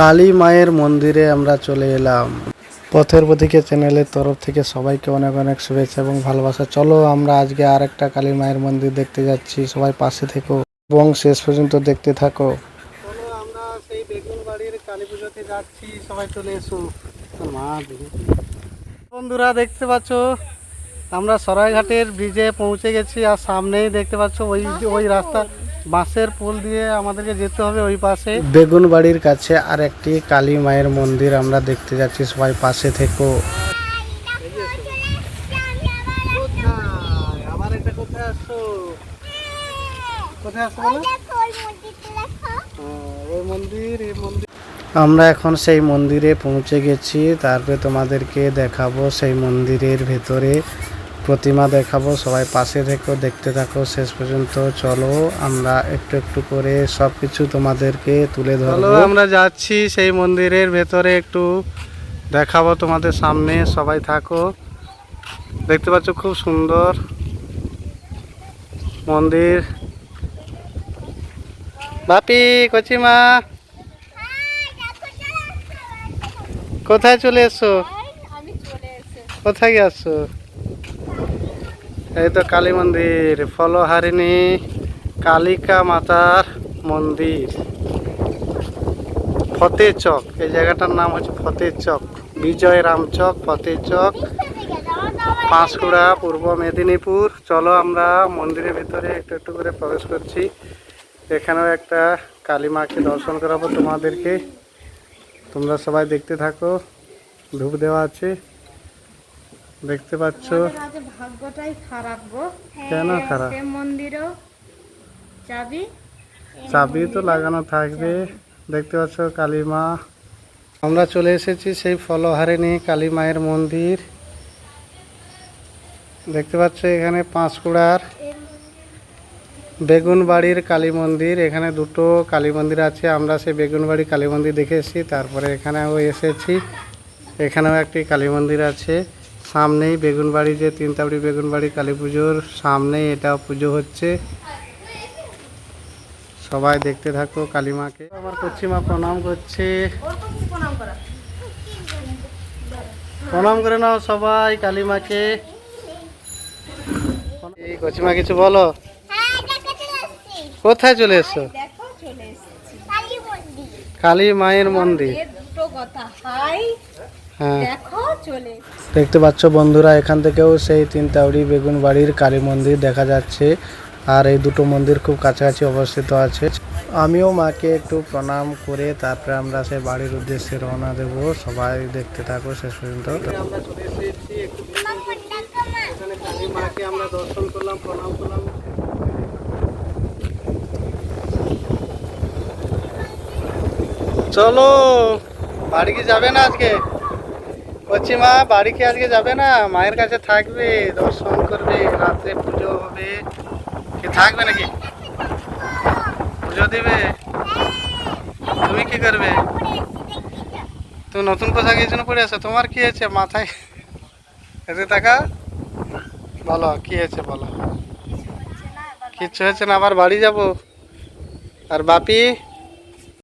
কালী মায়ের মন্দিরে আমরা চলে এলাম। পথের প্রতীকে চ্যানেলের তরফ থেকে সবাইকে অনেক অনেক শুভেচ্ছা এবং ভালোবাসা। চলো আমরা আজকে আর একটা কালী মায়ের মন্দির দেখতে যাচ্ছি। সবাই পাশে থেকো এবং শেষ পর্যন্ত দেখতে থাকো। আমরা সেই কালী পুজোতে যাচ্ছি। সবাই চলে এসো। মা বন্ধুরা, দেখতে পাচ্ছ, আমরা সরাইঘাটের ব্রিজে পৌঁছে গেছি আর সামনেই দেখতে পাচ্ছ ওই ওই রাস্তা বাঁশের পুল দিয়ে আমাদেরকে যেতে হবে ওই পাশে। বেগুন বাড়ির কাছে আর একটি কালী মায়ের মন্দির আমরা দেখতে যাচ্ছি সবাই পাশে থেকো। আবার এটা কোথায় আসছো? কোথায় আসছো বলো? ওই মন্দির এই মন্দির। আমরা এখন সেই মন্দিরে পৌঁছে গেছি তারপরে তোমাদেরকে দেখাবো সেই মন্দিরের ভেতরে প্রতিমা দেখাবো সবাই পাশে থেকো দেখতে থাকো শেষ পর্যন্ত চলো আমরা একটু একটু করে সব কিছু তোমাদেরকে তুলে ধরবো। আমরা যাচ্ছি সেই মন্দিরের ভেতরে একটু দেখাবো তোমাদের সামনে সবাই থাকো। দেখতে পাচ্ছ খুব সুন্দর মন্দির। বাপি কচিমা কোথায় চলে এসো আমি চলে এসে কোথায় গেছো? এই তো কালী মন্দির, ফলহারিণী, কালিকা মাতার মন্দির। ফতে চক, এই জায়গাটার নাম হচ্ছে ফতে চক, বিজয় রাম চক চক। পাঁশকুড়া, পূর্ব মেদিনীপুর, চলো আমরা মন্দিরের ভিতরে একটু একটু করে প্রবেশ করছি। এখানেও একটা কালী মাকে দর্শন করাবো তোমাদেরকে। তোমরা সবাই দেখতে থাকো, ধূপ দেওয়া আছে। দেখতে পাচ্ছ? ভাগ্যটাই খারাপ গো। কেন খারাপ? মন্দিরও যাবি চাবি তো লাগানো থাকবে। দেখতে পাচ্ছ কালী মা। আমরা চলে এসেছি সেই ফলহারিণী কালী মায়ের মন্দির। দেখতে পাচ্ছ এখানে পাঁশকুড়ার বেগুনবাড়ির কালী মন্দির। এখানে দুটো কালী মন্দির আছে। আমরা সেই বেগুনবাড়ি কালী মন্দির দেখে এসেছি। তারপরে এখানেও এসেছি। এখানেও একটি কালী মন্দির আছে। সামনেই বেগুনবাড়ি যে তিনতাবড়ি বেগুনবাড়ি কালী পুজোর সামনেই এটা পুজো হচ্ছে। সবাই দেখতে থাকো কালী মাকে আমার কচ্ছিমা প্রণাম করছে। প্রণাম করে নাও সবাই কালী মাকে এই কচ্ছিমা কিছু বলো? কোথায় চলে এসছো? কালী মায়ের মন্দির। হ্যাঁ। দেখতে পাচ্ছ বন্ধুরা এখান থেকেও সেই তিনতাউড়ি বেগুন বাড়ির কালী মন্দির দেখা যাচ্ছে। আর এই দুটো মন্দির খুব কাছাকাছি অবস্থিত আছে। আমিও মাকে একটু প্রণাম করে তারপরে আমরা সেই বাড়ির উদ্দেশ্যে রওনা দেব। সবাই দেখতে থাকো শেষ পর্যন্ত। আমরা চলে এসেছি একটু এখানে কালী মাকে আমরা দর্শন করলাম প্রণাম করলাম। চলো বাড়ি কি যাবে না আজকে? বলছি মা, বাড়ি কি আজকে যাবে না? মায়ের কাছে থাকবে, দর্শন করবে রাত্রে পুজো হবে। কি, থাকবে নাকি? পুজো দিবে? তুমি কি করবে? তুমি নতুন পোশাক এই জন্য পরে আছো? তোমার কি হয়েছে মাথায়? এতে টাকা বলো, কি হয়েছে বলো। কিচ্ছু হয়েছে না, আবার বাড়ি যাব। আর বাপি?